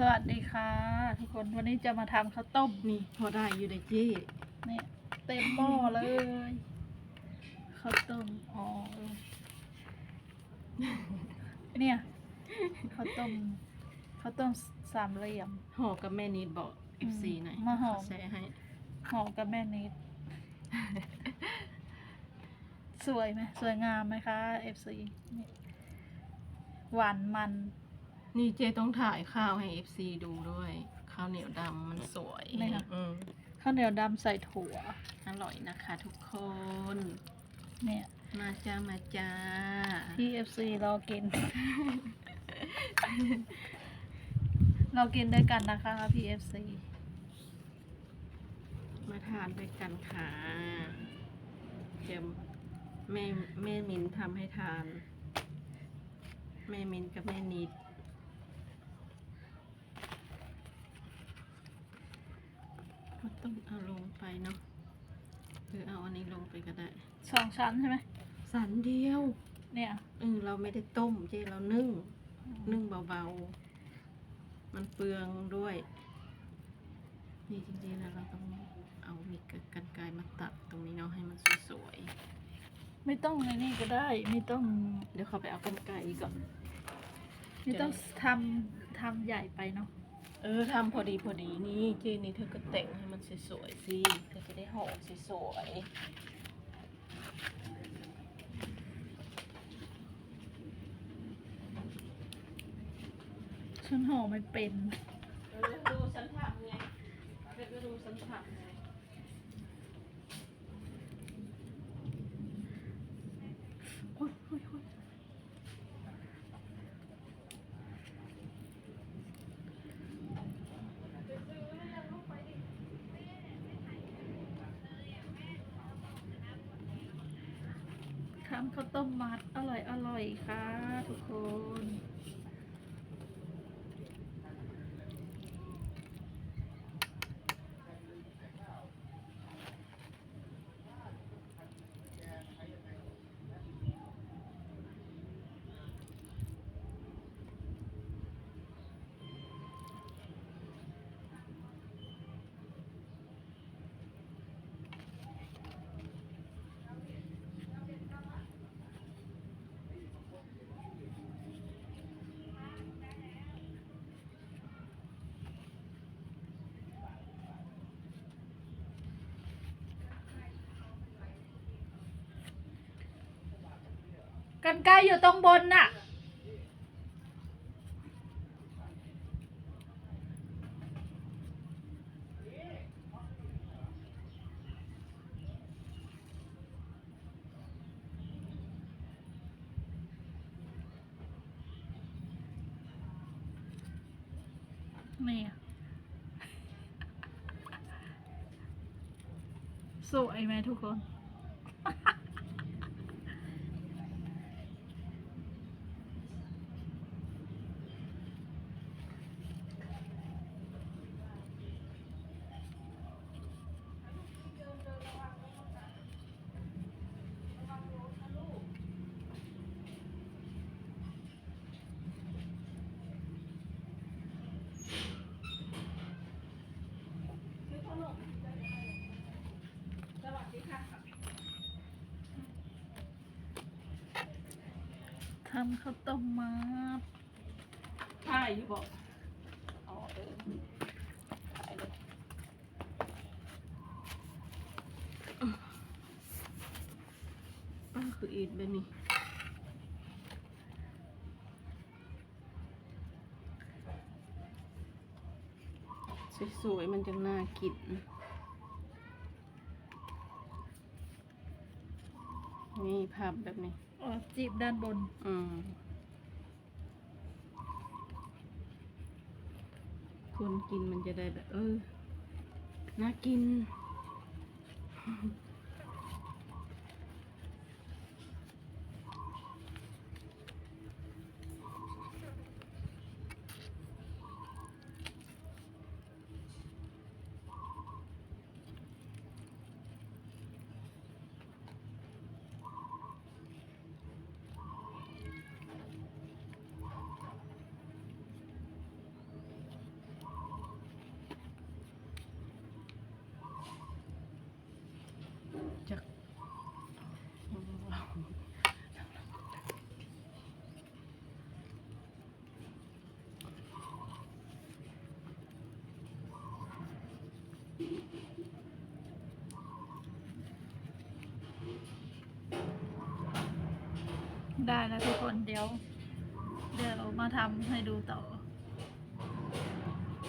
สวัสดีค่ะ ทุกคนวันนี้จะมาทำข้าวต้มนี่พอได้อยู่ในเจ้เนี่ยเต็มหม้อเลยข้าวต้มอ๋อเออเนี่ยข้าวต้มข้าวต้มสามเหลี่ยมห่อกับแม่นิดบอกอืม FC หน่อยมาห่อเขแชร์ให้ห่อกับแม่นิด สวยไหมสวยงามไหมคะ FC นี่หวานมัน นี่เจ้ต้องถ่ายข้าวให้ FC ดูด้วย ข้าวเหนียวดำมันสวยนี่ค่ะ อืมข้าวเหนียวดำใส่ถั่ว อร่อยนะคะทุกคน เนี่ยมาจ้ามาจ้า ที่ FC รอกิน เรากินด้วยกันนะคะพี่ FC มาทานด้วยกันค่ะเดี๋ยวแม่แม่มินทำให้ทาน แม่มินกับแม่นิด ก็ต้องเอาลงไปเนาะหรือเอาอันนี้ลงไปก็ได้สองชั้นใช่ไหมสันเดียวเนี่ยเออเราไม่ได้ต้มเจ๊เรานึ่ง นึ่งเบาๆ มันเปลืองด้วย นี่จริงๆแล้วเราต้องเอามีดกับกันไกรมาตัดตรงนี้เนาะให้มันสวยไม่ต้องในนี่ก็ได้ ไม่ต้องๆเดี๋ยวเขาไปเอากันไกรก่อน ไม่ต้องทำทำใหญ่ไปเนาะ เออทำพอดีพอดีนี่เจ๊นี่เธอก็แต่งให้มันสวยๆสิเธอจะได้ห่อสวยๆฉันห่อไม่เป็นเออดูฉันทำไงเธอก็ดูฉันทำไงโอ๊ยโอ๊ยโอ๊ยำข้าวต้มมัดอร่อยอร่อยค่ะ ทุกคน กันไกลอยู่ตรงบนน่ะ นี่อะสวยไหมทุกคน ทำข้าวต้มมัดถ่ายอยู่บอกอ๋อเออถ่ายเลยป้าคืออีดแบบนี้สวยๆมันจะน่ากิน นี่ภาพแบบนี้อ๋อจีบด้านบน อืมคนกินมันจะได้แบบ เออ น่ากิน ได้แล้วทุกคนเดี๋ยว เดี๋ยวมาทำให้ดูต่อ